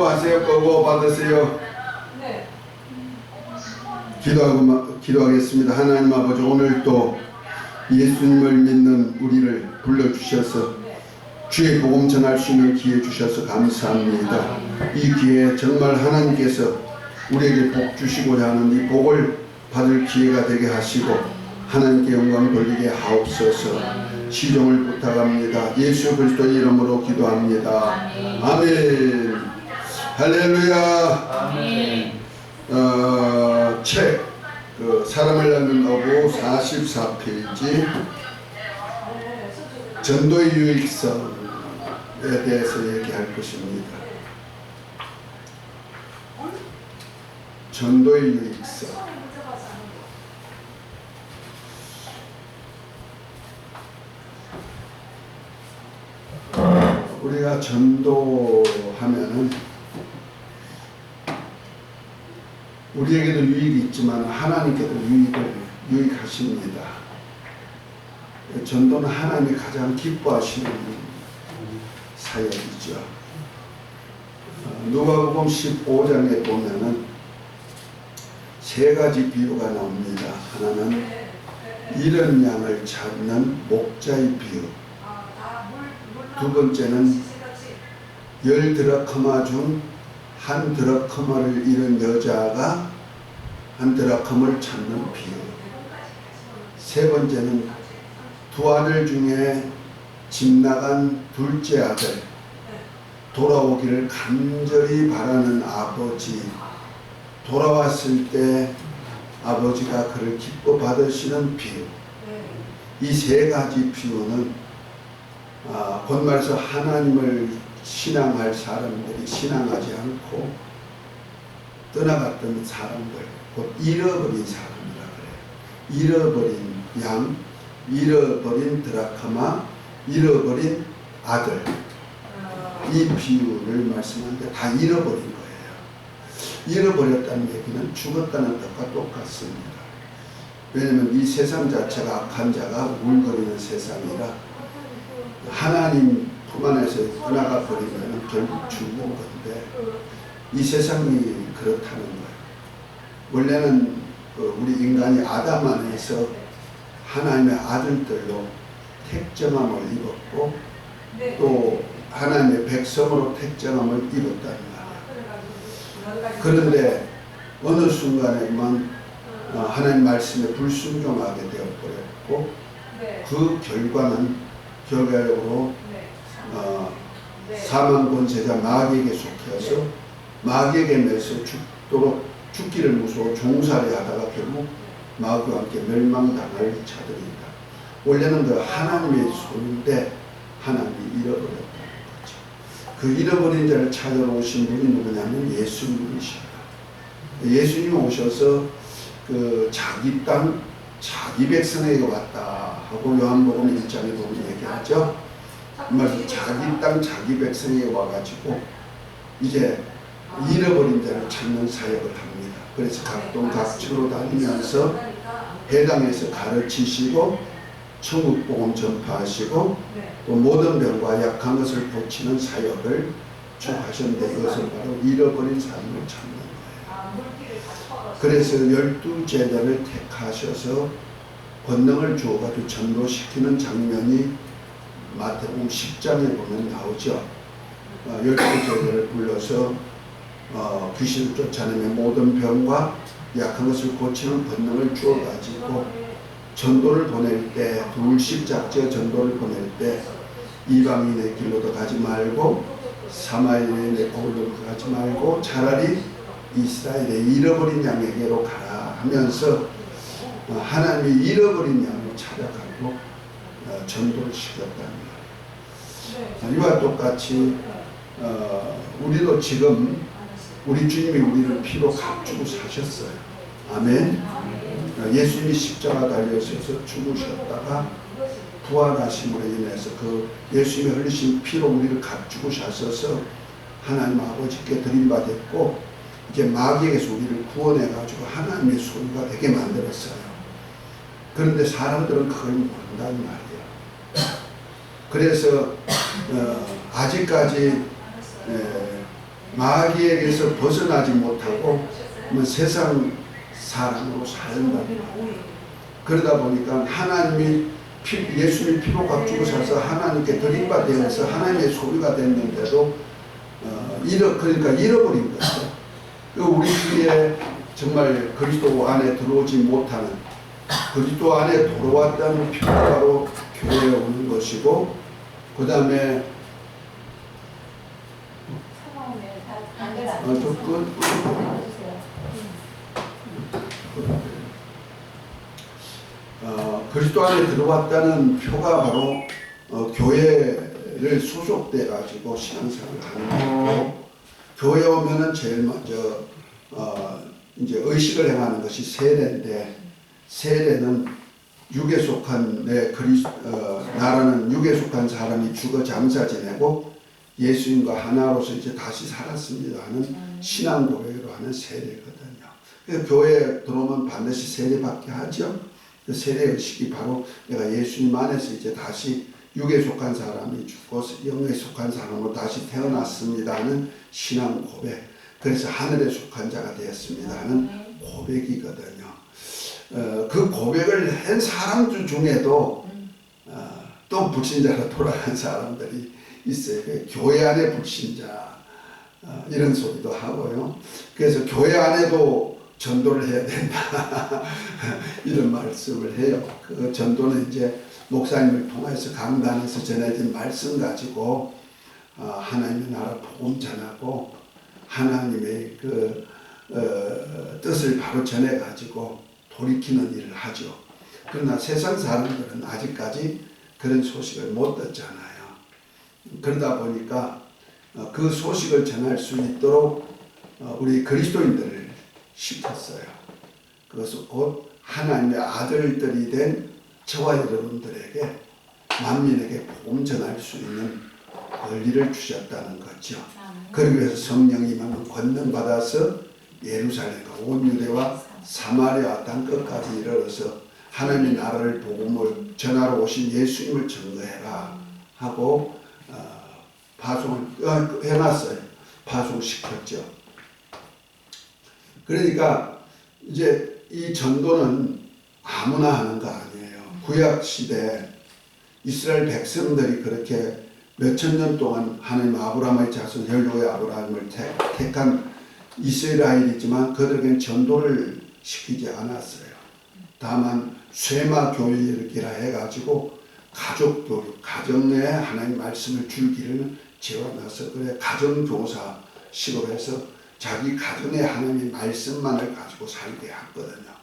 요구하세요. 끄고 받으세요. 네. 기도하고 마- 기도하겠습니다. 하나님 아버지 오늘 또 예수님을 믿는 우리를 불러주셔서 네. 주의 복음 전할 수 있는 기회 주셔서 감사합니다. 이 기회에 정말 하나님께서 우리에게 복 주시고자 하는 이 복을 받을 기회가 되게 하시고 하나님께 영광 돌리게 하옵소서 시종을 부탁합니다. 예수 그리스도 이름으로 기도합니다. 아멘. 할렐루야. 어, 책, 그 사람을 낳는 어부 44페이지 전도의 유익성에 대해서 얘기할 것입니다. 전도의 유익성. 우리가 전도하면은 우리에게도 유익이 있지만 하나님께도 유익을 유익하십니다. 전도는 하나님이 가장 기뻐하시는 사역이죠. 어, 누가복음 15장에 보면은 세 가지 비유가 나옵니다. 하나는 이런 양을 찾는 목자의 비유. 두 번째는 열 드라크마 중 한 드라크마를 잃은 여자가 한 드라크마를 찾는 비유. 세 번째는 두 아들 중에 집 나간 둘째 아들 돌아오기를 간절히 바라는 아버지 돌아왔을 때 아버지가 그를 기뻐 받으시는 비유. 이 세 가지 비유는 아, 곧 말해서 하나님을 신앙할 사람들이 신앙하지 않고 떠나갔던 사람들, 곧 잃어버린 사람이라 그래요. 잃어버린 양, 잃어버린 드라카마, 잃어버린 아들. 이 비유를 말씀하는데 다 잃어버린 거예요. 잃어버렸다는 얘기는 죽었다는 뜻과 똑같습니다. 왜냐하면 이 세상 자체가 악한 자가 울거리는 세상이라 하나님 품 안에서 떠나가 버리면 결국 죽는 건데 이 세상이 그렇다는 거예요. 원래는 그 우리 인간이 아담 안에서 하나님의 아들들로 택정함을 입었고 또 하나님의 백성으로 택정함을 입었다는 말이에요. 그런데 어느 순간에만 어, 하나님 말씀에 불순종하게 되어버렸고 그 결과는 결과적으로 어, 사망 권세자 마귀에게 속해서 마귀에게 매서 죽도록 죽기를 무서워 종살이 하다가 결국 마귀와 함께 멸망당할 자들이다. 원래는 그 하나님의 손인데 하나님이 잃어버렸다는 거죠. 그 잃어버린 자를 찾아러 오신 분이 누구냐면 예수님이십니다. 예수님이 오셔서 그 자기 땅, 자기 백성에게 왔다 하고 요한복음 1장에 보면 얘기하죠. 정말 자기 땅, 자기 백성에게 와가지고 이제 잃어버린 자를 찾는 사역을 합니다. 그래서 각동 각지로 다니면서 해당에서 가르치시고 천국 복음 전파하시고 또 모든 병과 약한 것을 고치는 사역을 쭉 하셨는데 이것은 바로 잃어버린 삶을 찾는 거예요. 그래서 열두 제자를 택하셔서 권능을 주어가지고 전도시키는 장면이 마태복음 10장에 보면 나오죠. 어, 열두 제자를 불러서 어, 귀신을 쫓아내며 모든 병과 약한 것을 고치는 권능을 주어 가지고 전도를 보낼 때 둘씩 작지어 전도를 보낼 때 이방인의 길로도 가지 말고 사마리아인의 거울로 가지 말고 차라리 이스라엘의 잃어버린 양에게로 가라 하면서 어, 하나님이 잃어버린 양을 찾아가고 어, 전도를 시켰다는 거예요. 이와 똑같이 어, 우리도 지금 우리 주님이 우리를 피로 값주고 사셨어요. 아멘. 어, 예수님이 십자가 달려서서 죽으셨다가 부활하심으로 인해서 그 예수님이 흘리신 피로 우리를 값주고 사셔서 하나님 아버지께 드림받았고 이제 마귀에게서 우리를 구원해 가지고 하나님의 소유가 되게 만들었어요. 그런데 사람들은 그걸 모른단 말이에요. 그래서 어, 아직까지 에, 마귀에게서 벗어나지 못하고 뭐 세상 사람으로 살다. 그러다 보니까 하나님이 피, 예수님 피로 값주고 사서 하나님께 드림받으면서 하나님의 소유가 됐는데도 어, 잃어 그러니까 잃어버린 거죠. 그 우리 주위에 정말 그리스도 안에 들어오지 못하는 그리스도 안에 들어왔다는 표가 바로 교회에 오는 것이고 그 다음에 어, 좀 끄, 끄, 어, 그리스도 안에 들어왔다는 표가 바로 어, 교회를 소속돼 가지고 신앙생활을 하는 거고 교회 오면은 제일 먼저 어, 이제 의식을 행하는 것이 세례인데 세례는 육에 속한 내 그리 어, 나라는 육에 속한 사람이 죽어 장사 지내고 예수님과 하나로서 이제 다시 살았습니다 하는 신앙 고백으로 하는 세례거든요. 그래서 교회에 들어오면 반드시 세례받게 하죠. 그 세례 의식이 바로 내가 예수님 안에서 이제 다시 육에 속한 사람이 죽고 영에 속한 사람으로 다시 태어났습니다 하는 신앙 고백. 그래서 하늘에 속한 자가 되었습니다 하는 고백이거든요. 어, 그 고백을 한 사람 중에도 어, 또 불신자로 돌아간 사람들이 있어요. 그 교회 안에 불신자 어, 이런 소리도 하고요. 그래서 교회 안에도 전도를 해야 된다 이런 말씀을 해요. 그 전도는 이제 목사님을 통해서 강단에서 전해진 말씀 가지고 어, 하나님의 나라 복음 전하고 하나님의 그 어, 뜻을 바로 전해 가지고 돌이키는 일을 하죠. 그러나 세상 사람들은 아직까지 그런 소식을 못 듣잖아요. 그러다 보니까 어, 그 소식을 전할 수 있도록 어, 우리 그리스도인들을 시켰어요. 그것은 곧 하나님의 아들들이 된 저와 여러분들에게 만민에게 복음 전할 수 있는 권리를 주셨다는 거죠. 그러기 위해서 성령이 임하면 권능 받아서 예루살렘과 온 유대와 사마리아 땅 끝까지 이르러서 하나님의 나라를 복음을 전하러 오신 예수님을 증거해라 하고 어, 파송을 어, 해놨어요. 파송시켰죠. 그러니까 이제 이 전도는 아무나 하는 거 아니에요. 구약 시대 이스라엘 백성들이 그렇게 몇천 년 동안 하나님 아브라함의 자손 혈로의 아브라함을 택, 택한 이스라엘이지만 그들에게는 전도를 시키지 않았어요. 다만 쇠마 교육이라 해가지고 가족 교육, 가정에 하나님 말씀을 줄기를 재워놔서 그래 가정 교사식으로 해서 자기 가정에 하나님의 말씀만을 가지고 살게 했거든요.